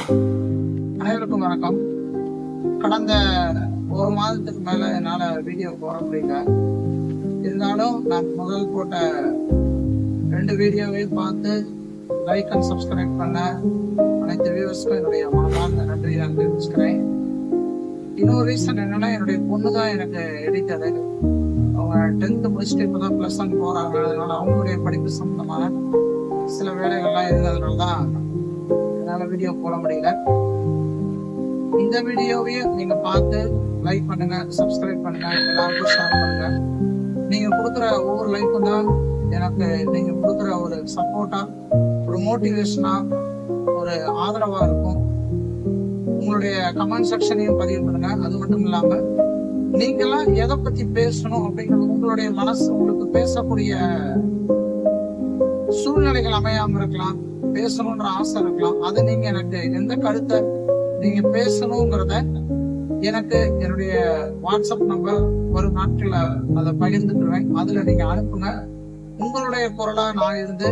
அனைவருக்கும் வணக்கம். கடந்த ஒரு மாதத்துக்கு மேல என்னால வீடியோ போட முடியல. இருந்தாலும் நான் முதல் போட்ட ரெண்டு வீடியோவையும் பார்த்து லைக் அண்ட் சப்ஸ்கிரைப் பண்ண அனைத்து வியூவர்ஸ்க்கும் என்னுடைய மனமார்ந்த நன்றி நான் தெரிவிச்சுக்கிறேன். இன்னொரு ரீசன் என்னன்னா என்னுடைய பொண்ணு தான் எனக்கு எடுத்தது அவங்க டென்த் முடிச்சுட்டு இப்பதான் பிளஸ் ஒன் போறாங்க. அதனால அவங்களுடைய படிப்பு சம்பந்தமான சில வேலைகள்லாம் இருந்ததுனால தான் என்னால வீடியோ போட முடியல. இந்த வீடியோவையும் நீங்க பார்த்து லைக் பண்ணுங்க சப்ஸ்கிரைப் பண்ணுங்க எல்லாருக்கும் ஷேர் பண்ணுங்க. நீங்க கொடுக்குற ஒவ்வொரு லைக்கும் தான் எனக்கு நீங்க கொடுக்குற ஒரு சப்போர்ட்டா ஒரு மோட்டிவேஷனா ஒரு ஆதரவா இருக்கும். உங்களுடைய கமெண்ட் செக்ஷனையும் பதிவு பண்ணுங்க. அது மட்டும் இல்லாம நீங்கெல்லாம் எதை பத்தி பேசணும் அப்படிங்கிறது உங்களுடைய மனசு உங்களுக்கு பேசக்கூடிய சூழ்நிலைகள் அமையாம இருக்கலாம் பேசணும்ன்ற ஆசை இருக்கலாம். அது நீங்க எனக்கு எந்த கருத்தை நீங்க பேசணுங்கிறத எனக்கு என்னுடைய வாட்ஸ்அப் நம்பர் வரும் நாட்கள்ல அதை பகிர்ந்துக்குவேன் அதுல நீங்க அனுப்புங்க. உங்களுடைய குரலா நான் இருந்து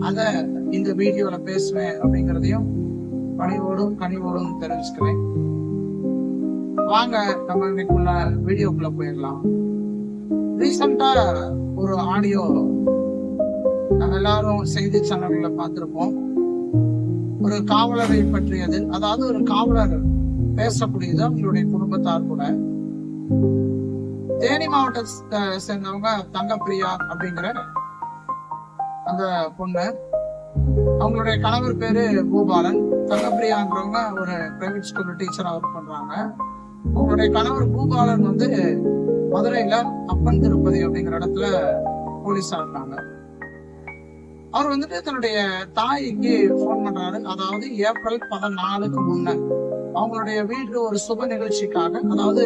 அத இந்த வீடியோல பேசுவேன் அப்படிங்கறதையும் பணிவோடும் கனிவோடும் தெரிவிச்சுக்கிறேன். வாங்க நம்ம இன்னைக்குள்ள வீடியோக்குள்ள போயிடலாம். ரீசெண்டா ஒரு ஆடியோ நம்ம எல்லாரும் செய்தி சேனல்ல பார்த்திருப்போம். ஒரு காவலரை பற்றியது அதாவது ஒரு காவலர் பேசக்கூடியது அவங்களுடைய குடும்பத்தார் கூட. தேனி மாவட்டத்தை சேர்ந்தவங்க தங்கப்பிரியா அப்படிங்கிற அந்த பொண்ணு. அவங்களுடைய கணவர் பேரு பூபாலன் தங்கப்பிரியாங்கிறவங்க ஒரு பிரைவேட் ஸ்கூல் டீச்சரா ஒர்க் பண்றாங்க. அவங்களுடைய கணவர் பூபாலன் வந்து மதுரையில அப்பன் திருப்பதி அப்படிங்கிற இடத்துல போலீஸா இருக்காங்க. அவர் வந்துட்டு தன்னுடைய தாய்க்கு போன் பண்றாரு. அதாவது ஏப்ரல் பதினாலுக்கு முன்ன. அவங்களுடைய வீட்டு ஒரு சுப நிகழ்ச்சிக்காக அதாவது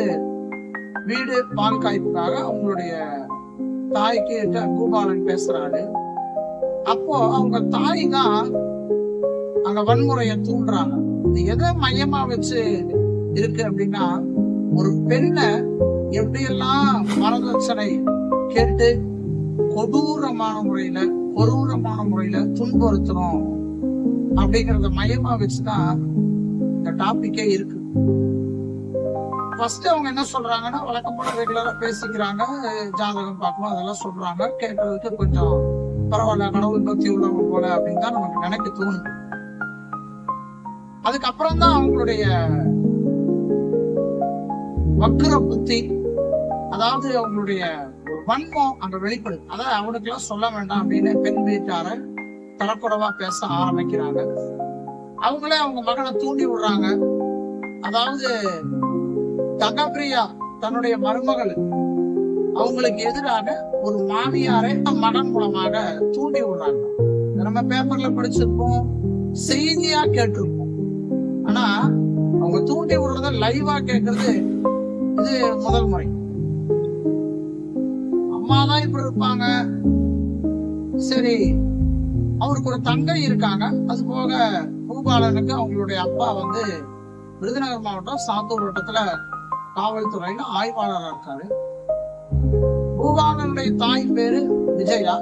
வீடு பால் காய்ப்புக்காக அவங்களுடைய தாய்க்கு பூபாலன் பேசுறாரு. அப்போ அவங்க தாய் தான் அங்க வன்முறையை தூண்டுறாங்க. இது எதை மையமா வச்சு இருக்கு அப்படின்னா ஒரு பெண்ணை எப்படியெல்லாம் வரதட்சணை கேட்டு கொடூரமான முறையில கொரூரமான முறையில துன்புறுத்தணும் அப்படிங்கறத மையமா வச்சுதான் இந்த டாபிக்கே இருக்கு. ஃபர்ஸ்ட் அவங்க என்ன சொல்றாங்கன்னா வழக்கம் போல ரெகுலரா பேசிக்கிறாங்க ஜாதகம் பார்க்கணும் அதெல்லாம் சொல்றாங்க. கேட்கறதுக்கு கொஞ்சம் பரவாயில்ல கடவுள் பக்தி உள்ளவங்க போல அப்படின்னு தான் நமக்கு நினைக்க தோணுது. அதுக்கப்புறம் தான் அவங்களுடைய வக்கர புத்தி அதாவது அவங்களுடைய வன்மம் அங்க வெளிப்படுது அதாவது அவனுக்கு எல்லாம் சொல்ல வேண்டாம் அப்படின்னு பெண் வீட்டார தரக்குறவா பேச ஆரம்பிக்கிறாங்க. அவங்களே அவங்க மகனை தூண்டி விடுறாங்க. அதாவது தங்கப்பிரியா தன்னுடைய மருமகள் அவங்களுக்கு எதிராக ஒரு மாமியாரை மகன் மூலமாக தூண்டி விடுறாங்க. நம்ம பேப்பர்ல படிச்சிருப்போம் செய்தியா கேட்டிருப்போம். ஆனா அவங்க தூண்டி விடுறத லைவா கேட்கறது இது முதல் முறை. அம்மா தான் இப்படி இருப்பாங்க. சரி அவருக்கு ஒரு தங்கை இருக்காங்க. அது போக பூபாலனுக்கு அவங்களுடைய அப்பா வந்து விருதுநகர் மாவட்டம் சாத்தூர் வட்டத்துல காவல்துறையில ஆய்வாளரா இருக்காரு. பூபாலனுடைய தாய் பேரு விஜயா.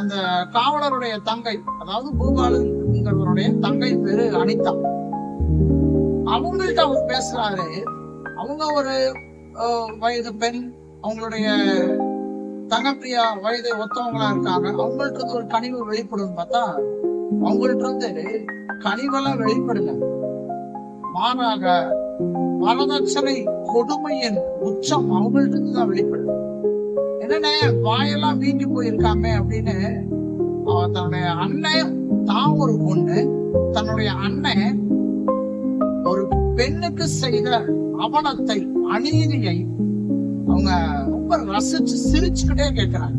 அந்த காவலருடைய தங்கை அதாவது பூபாலன்ங்கிறவருடைய தங்கை பேரு அனிதா. அவங்கள்ட்ட அவர் பேசுறாரு. அவங்க ஒரு வயது பெண் அவங்களுடைய தங்கப்பிரியா வயதை ஒத்தவங்களா இருக்காங்க. அவங்கள்ட்ட இருந்து ஒரு கனிவு வெளிப்படும் பார்த்தா அவங்கள்ட்ட இருந்து கனிவெல்லாம் வெளிப்படல மாறாக வரதட்சணை கொடுமையின் உச்சம் அவங்கள்ட்ட இருந்து தான் வெளிப்படுது. என்னன்னு வாயெல்லாம் வீங்கி போயிருக்காமே அப்படின்னு அவ தன்னுடைய அண்ணன் தான் ஒரு பொண்ணு. தன்னுடைய அண்ணன் ஒரு பெண்ணுக்கு செய்த அவலத்தை அநீதியை அவங்க ரொம்ப ரசிச்சு சிரிச்சுக்கிட்டே கேட்கிறாங்க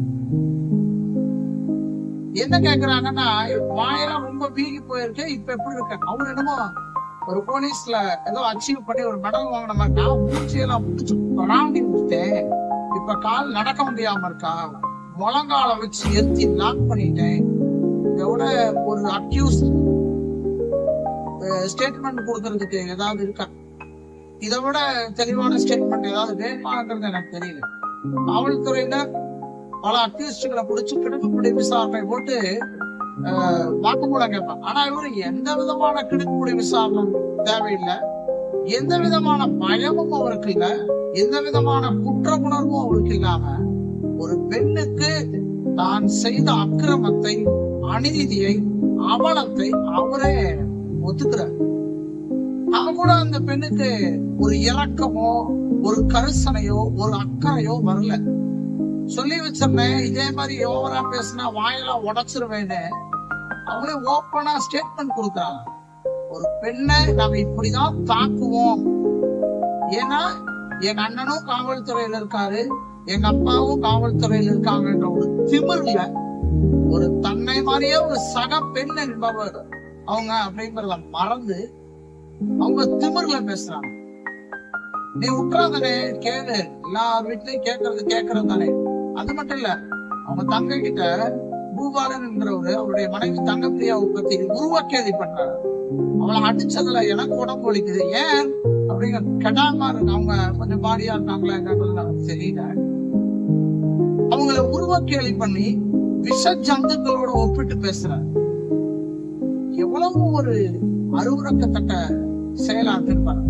என்ன கேக்குறாங்கன்னா வாயெல்லாம் ரொம்ப வீங்கி போயிருக்கு இப்ப எப்படி இருக்க? அவர் என்னமோ ஒரு போலீஸ்ல ஏதோ அச்சீவ் பண்ணி ஒரு மெடல் வாங்கின மாதிரி நான் பூச்சியெல்லாம் பிடிச்சு கொடாண்டி விட்டேன் இப்ப கால் நடக்க முடியாம இருக்கா? முழங்கால வச்சு எத்தி லாக் பண்ணிட்டேன். இதோட ஒரு அக்யூஸ் ஸ்டேட்மெண்ட் கொடுக்கறதுக்கு ஏதாவது இருக்கா? இதை விட தெளிவான ஸ்டேட்மெண்ட் ஏதாவது வேணுமாங்கிறது எனக்கு தெரியல. காவல்துறையில பல அக்யூஸ்டுகளை பிடிச்சி கிடக்கக்கூடிய விசாரணை போட்டு ஆஹ், வாக்குமூலம் கேட்பாங்க. ஆனா இவரு எந்த விதமான கிடுக்குமுடி விசாரணை தேவையில்லை. எந்த விதமான பயமும் அவருக்கு இல்ல. எந்த விதமான குற்ற உணர்வும் அவருக்கு இல்லாம ஒரு பெண்ணுக்கு தான் செய்த அக்கிரமத்தை அநீதியை அவலத்தை அவரே ஒத்துக்கிறார். கூட அந்த பெண்ணுக்கு ஒரு இரக்கமோ ஒரு கரிசனையோ ஒரு அக்கறையோ வரல. சொல்லி வச்சிருந்தேன் இதே மாதிரி ஓவரா பேசினா வாயெல்லாம் உடைச்சிருவேன்னு. அவங்களே ஓப்பனா ஸ்டேட்மெண்ட் கொடுக்குறாங்க. ஒரு பெண்ணை நாம இப்படிதான் தாக்குவோம். ஏன்னா எங்க அண்ணனும் காவல்துறையில இருக்காரு எங்க அப்பாவும் காவல்துறையில இருக்காங்கன்ற ஒரு திமிர்ல ஒரு தன்னை மாதிரியே ஒரு சக பெண் என்பவர் அவங்க அப்படிங்கறத மறந்து அவங்க திமிர்ல பேசுறாங்க. நீ உட்கார்ந்தானே கேளு. எல்லா வீட்லயும் கேட்கறது கேட்கறது தானே. அது மட்டும் இல்ல அவங்க தங்க கிட்ட பூபாலன்ங்கிறவரு அவருடைய மனைவி தங்கப்பிரியாவை பத்தி உருவ கேள்வி பண்றாரு. அவளை அடிச்சதுல எனக்கு உடம்பு வலிக்குது. ஏன்? அப்படிங்கிற கெடாம இருக்கு அவங்க கொஞ்சம் பாடியா இருக்காங்களா என்னன்றது எனக்கு தெரியல. அவங்கள உருவ கேள்வி பண்ணி விஷ ஜந்துக்களோட ஒப்பிட்டு பேசுறாரு. எவ்வளவு ஒரு அருவறக்கத்தட்ட செயலா இருப்பாங்க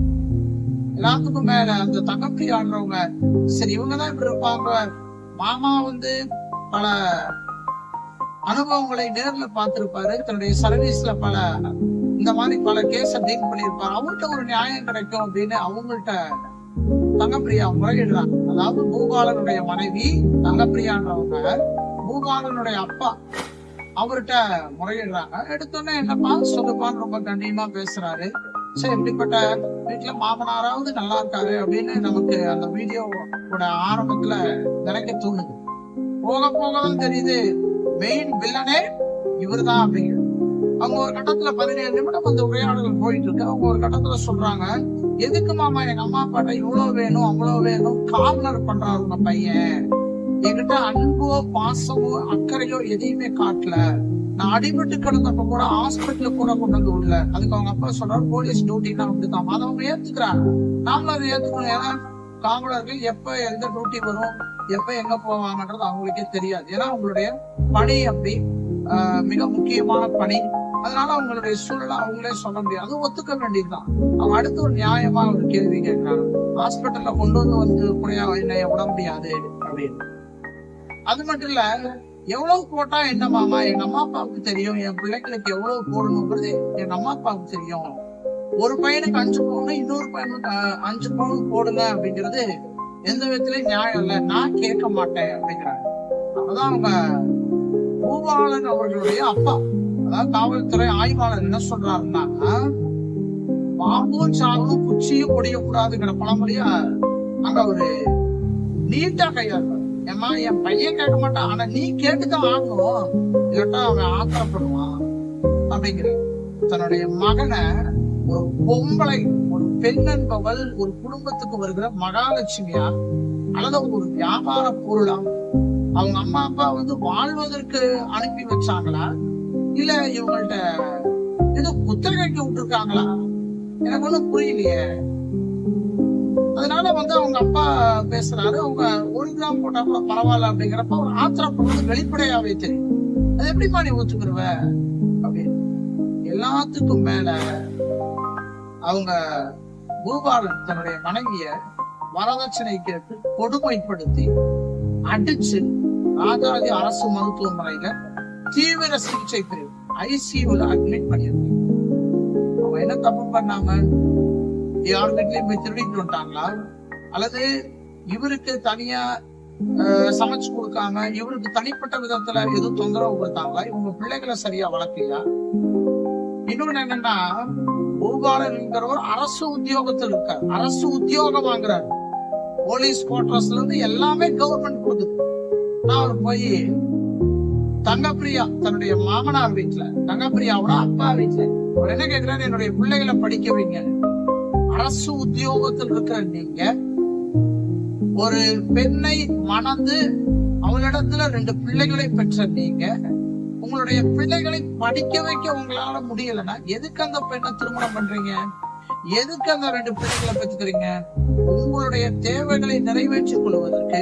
எல்லாத்துக்கும் மேல அந்த தங்கப்பி ஆடுறவங்க சரி இவங்கதான் இப்படி இருப்பாங்க. மாமா வந்து பல அனுபவங்களை நேர்ல பார்த்திருப்பாரு. தன்னுடைய சர்வீஸ்ல பல இந்த மாதிரி பல கேஸ டீல் பண்ணியிருப்பாரு. அவங்கள்ட்ட ஒரு நியாயம் கிடைக்கும் அப்படின்னு அவங்கள்ட்ட தங்கப்பிரியா முறையிடுறாங்க. அதாவது பூபாலனுடைய மனைவி தங்கப்பிரியான்றவங்க பூபாலனுடைய அப்பா அவர்கிட்ட முறையிடுறாங்க. எடுத்தோன்னே என்னப்பா சொல்லுப்பான்னு ரொம்ப கண்ணியமா பேசுறாரு. சரி இப்படிப்பட்ட வீட்டுல மாமனாராவது நல்லா இருக்காரு அப்படின்னு நமக்கு அந்த வீடியோவோட ஆரம்பத்துல நினைக்க தோணுது. போக போக தான் தெரியுது மெயின் வில்லனே இவர்தான் அப்படிங்கிறது அவங்க ஒரு கட்டத்துல பதினேழு நிமிடம் அந்த உரையாடல் போயிட்டு இருக்கு அவங்க ஒரு கட்டத்துல சொல்றாங்க எதுக்கு மாமா எங்க அம்மா அப்பாட்ட இவ்வளவு வேணும் அவ்வளவு வேணும் கார்னர் பண்றாரு உங்க பையன். என்கிட்ட அன்போ பாசமோ அக்கறையோ எதையுமே காட்டல. நான் அடிபட்டு கிடந்தப்ப கூட ஹாஸ்பிட்டல கூட கொண்டு வந்து விடல. அதுக்கு அவங்க அப்பா சொல்றாரு போலீஸ் டியூட்டினா அப்படிதான் அதை அவங்க ஏத்துக்கிறாங்க. நாமளும் அதை ஏத்துக்கணும் ஏன்னா காவலர்கள் எப்ப எந்த டியூட்டி வரும் எப்ப எங்க போவாங்கன்றது அவங்களுக்கே தெரியாது. ஏன்னா அவங்களுடைய பணி அப்படி மிக முக்கியமான பணி. அதனால அவங்களுடைய சூழலை அவங்களே சொல்ல முடியாது. அது ஒத்துக்க வேண்டியதுதான். அவங்க அடுத்து ஒரு நியாயமா ஒரு கேள்வி கேட்கிறாங்க. ஹாஸ்பிட்டல்ல கொண்டு வந்து வந்து கூட என்ன விட முடியாது அப்படின்னு. அது மட்டும் இல்ல எவ்வளவு போட்டா என்ன மாமா? எங்க அம்மா அப்பாவுக்கு தெரியும். என் பிள்ளைகளுக்கு எவ்வளவு போடணுங்கிறது எங்க அம்மா அப்பாவுக்கு தெரியும். ஒரு பையனுக்கு அஞ்சு பவுன் இன்னொரு பையனுக்கு அஞ்சு பவுன் போடுங்க அப்படிங்கிறது எந்த விதத்திலயும் நியாயம் இல்ல. நான் கேட்க மாட்டேன் அப்படிங்கிறாங்க. அதான் அவங்க பூபாலன் அவர்களுடைய அப்பா அதாவது காவல்துறை ஆய்வாளர் என்ன சொல்றாருன்னா பாம்பும் சாகும் குச்சியும் ஒடியக்கூடாதுங்கிற பழமொழியா அங்க ஒரு நீட்டா கையாள் ஏம்மா என் பையன் கேட்க மாட்டான். ஆனா நீ கேட்டுதான் ஆகணும் இல்லாட்டா அவன் ஆத்திரப்படுவான். அப்படிங்கிற தன்னுடைய மகனை ஒரு பொம்பளை ஒரு பெண் என்பவள் ஒரு குடும்பத்துக்கு வருகிற மகாலட்சுமியா அல்லது ஒரு வியாபார பொருளா அவங்க அம்மா அப்பா வந்து வாழ்வதற்கு அனுப்பி வச்சாங்களா? இல்ல இவங்கள்ட்ட ஏதோ குத்தகைக்கு விட்டுருக்காங்களா? எனக்கு ஒண்ணும் புரியலையே. அதனால வந்து அவங்க அப்பா பேசுறாரு அவங்க ஒரு கிராம் போட்டா கூட பரவாயில்ல அப்படிங்கிறப்ப ஒரு ஆத்திரப்படுறது வெளிப்படையாவே தெரியும். அது எப்படிமா நீ ஒத்துக்கிருவ அப்படின்னு. எல்லாத்துக்கும் மேல அவங்க குருபாலன் தன்னுடைய மனைவிய வரதட்சணை கேட்டு கொடுமைப்படுத்தி அடிச்சு ராஜாஜி அரசு மருத்துவமனையில தீவிர சிகிச்சை பிரிவு ஐசியூல அட்மிட் பண்ணியிருக்காங்க. அவன் என்ன தப்பு பண்ணாம யார் வீட்லயும் போய் திருடிட்டு வந்துட்டாங்களா? அல்லது இவருக்கு தனியா அஹ், சமைச்சு கொடுக்காம இவருக்கு தனிப்பட்ட விதத்துல எதுவும் தொந்தரவு கொடுத்தாங்களா? இவங்க பிள்ளைகளை சரியா வளர்க்கலையா? இன்னொன்னு என்னன்னா பூபாலன்கிறவர் அரசு உத்தியோகத்தில் இருக்கார். அரசு உத்தியோகம் வாங்குறார். போலீஸ் குவார்டர்ஸ்ல இருந்து எல்லாமே கவர்மெண்ட் கொடுக்குது. நான் அவர் போய் தங்கப்பிரியா தன்னுடைய மாமனார் வீட்டுல தங்கப்பிரியாவோட அப்பா வீட்டுல அவர் என்ன கேக்குறாரு? என்னுடைய பிள்ளைகளை படிக்க வைங்க. அரசு உத்தியோகத்தில் இருக்கிற நீங்க ஒரு பெண்ணை மணந்து அவளிடத்துல ரெண்டு பிள்ளைகளை பெற்ற நீங்க உங்களுடைய பிள்ளைகளை படிக்க வைக்க உங்களால முடியலன்னா எதுக்கு அந்த பெண்ணை திருமணம் பண்றீங்க? எதுக்கு அந்த ரெண்டு பிள்ளைகளை பெற்றுக்கிறீங்க? உங்களுடைய தேவைகளை நிறைவேற்றிக் கொள்வதற்கு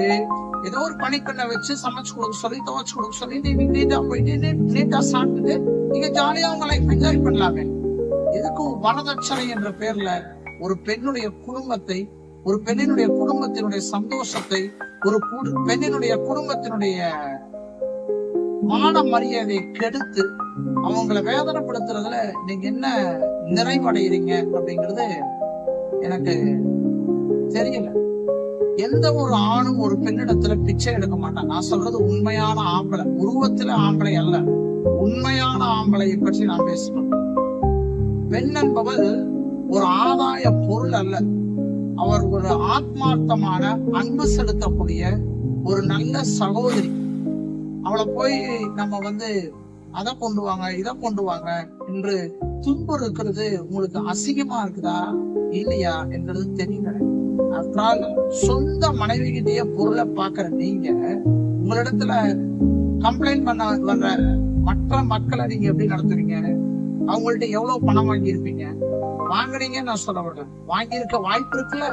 ஏதோ ஒரு பணிப்பெண்ணை வச்சு சமைச்சு கொடுக்க சொல்லி துவைச்சு கொடுக்க சொல்லி நீங்க நீட்டா போயிட்டு நீட்டா சாப்பிட்டுட்டு நீங்க ஜாலியா உங்க லைஃப் என்ஜாய் பண்ணலாமே. எதுக்கும் வரதட்சணை என்ற பேர்ல ஒரு பெண்ணுடைய குடும்பத்தை ஒரு பெண்ணினுடைய குடும்பத்தினுடைய சந்தோஷத்தை ஒரு பெண்ணினுடைய குடும்பத்தினுடைய மான மரியாதையை கெடுத்து அவங்கள வேதனைப்படுத்துறதுல நீங்க என்ன நிறைவடைகிறீங்க அப்படிங்கிறது எனக்கு தெரியல. எந்த ஒரு ஆணும் ஒரு பெண்ணிடத்துல பிச்சை எடுக்க மாட்டான் நான் சொல்றது உண்மையான ஆம்பளை. உருவத்துல ஆம்பளை அல்ல. உண்மையான ஆம்பளையை பற்றி நான் பேசணும். பெண் என்பவள் ஒரு ஆதாய பொருள் அல்ல. அவர் ஒரு ஆத்மார்த்தமான அன்பு செலுத்தக்கூடிய ஒரு நல்ல சகோதரி. அவளை போய் நம்ம வந்து அதை கொண்டு வாங்க இதை கொண்டு வாங்க என்று துன்பம் இருக்கிறது உங்களுக்கு அசிங்கமா இருக்குதா? இல்லையா என்றது தெரியல. அதனால் சொந்த மனைவிகிட்டே பொருளை பாக்குற நீங்க உங்களிடத்துல கம்ப்ளைண்ட் பண்ண வர்ற மற்ற மக்களை நீங்க எப்படி நடத்துவீங்க அவங்கள்ட்ட எவ்வளவு பணம் வாங்கியிருப்பீங்க? வாங்கினீங்கன்னு நான் சொல்ல வரல வாங்கியிருக்க வாய்ப்பு இருக்குல்ல?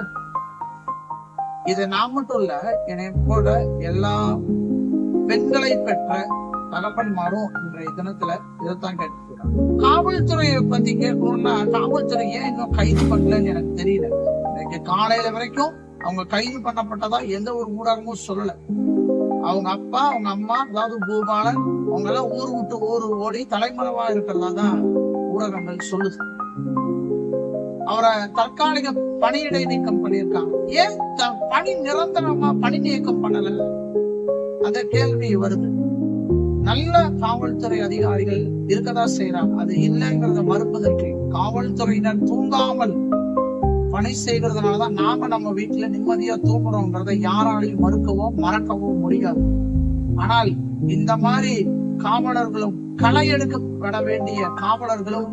இது நான் மட்டும் இல்ல என்னை போல எல்லா பெண்களை பெற்ற தகப்பன்மாரும் இன்றைய தினத்துல இதைத்தான் கேட்டுக்கிறாங்க. காவல்துறையை பத்தி கேட்கணும்னா காவல்துறை ஏன் இன்னும் கைது பண்ணலன்னு எனக்கு தெரியல. இன்னைக்கு காலையில வரைக்கும் அவங்க கைது பண்ணப்பட்டதா எந்த ஒரு ஊடகமும் சொல்லல. அவங்க அப்பா அவங்க அம்மா அதாவது பூபாலன் அவங்க எல்லாம் ஊர் விட்டு ஊர் ஓடி தலைமறைவா இருக்கிறதா தான் ஊடகங்கள் சொல்லுது. அவரை தற்காலிக பணியிடை நீக்கம் பண்ணியிருக்காங்க. ஏன் பணி நிரந்தரமா பணி நீக்கம் பண்ணல? அந்த கேள்வி வருது. நல்ல காவல்துறை அதிகாரிகள் இருக்கதா செய்யறாங்க அது இல்லைங்கிறத மறுப்பதற்கு காவல்துறையினர் தூங்காமல் பணி செய்கிறதுனாலதான் நாம நம்ம வீட்டுல நிம்மதியா தூங்குறோங்கிறத யாராலையும் மறுக்கவோ மறக்கவோ முடியாது. ஆனால் இந்த மாதிரி காவலர்களும் களை எடுக்கப்பட வேண்டிய காவலர்களும்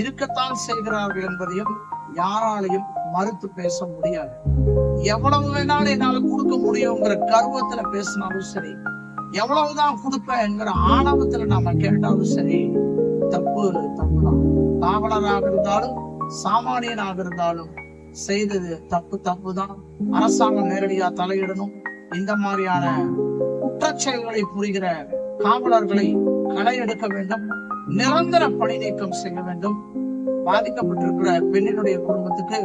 இருக்கத்தான் செய்கிறார்கள் என்பதையும் யாராலையும் மறுத்து பேச முடியாது. எவ்வளவு வேணாலும் என்னால கொடுக்க முடியுங்கிற கர்வத்துல பேசினாலும் சரி எவ்வளவுதான் கொடுப்பேன் ஆணவத்துல நாம கேட்டாலும் சரி தப்பு தப்புதான் காவலராக இருந்தாலும் சாமானியனாக இருந்தாலும் செய்தது தப்பு தப்பு தான். அரசாங்கம் நேரடியா தலையிடணும். இந்த மாதிரியான குற்றச்செயல்களை புரிகிற காவலர்களை களை எடுக்க வேண்டும். நிரந்தர பணி நீக்கம் செய்ய வேண்டும். பாதிக்கப்பட்டிருக்கிற பெண்ணினுடைய குடும்பத்துக்கு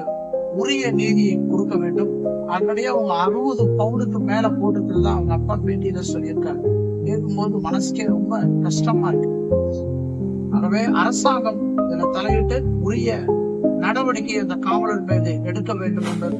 உரிய நீதியை கொடுக்க வேண்டும். அதனுடைய அவங்க அறுபது பவுனுக்கு மேல போட்டுட்டு தான் அவங்க அப்பா பேட்டியில சொல்லியிருக்காரு. கேட்கும்போது மனசுக்கே ரொம்ப கஷ்டமா இருக்கு. ஆகவே அரசாங்கம் இதுல தலையிட்டு உரிய நடவடிக்கை அந்த காவலர் மீது எடுக்க வேண்டும் என்பது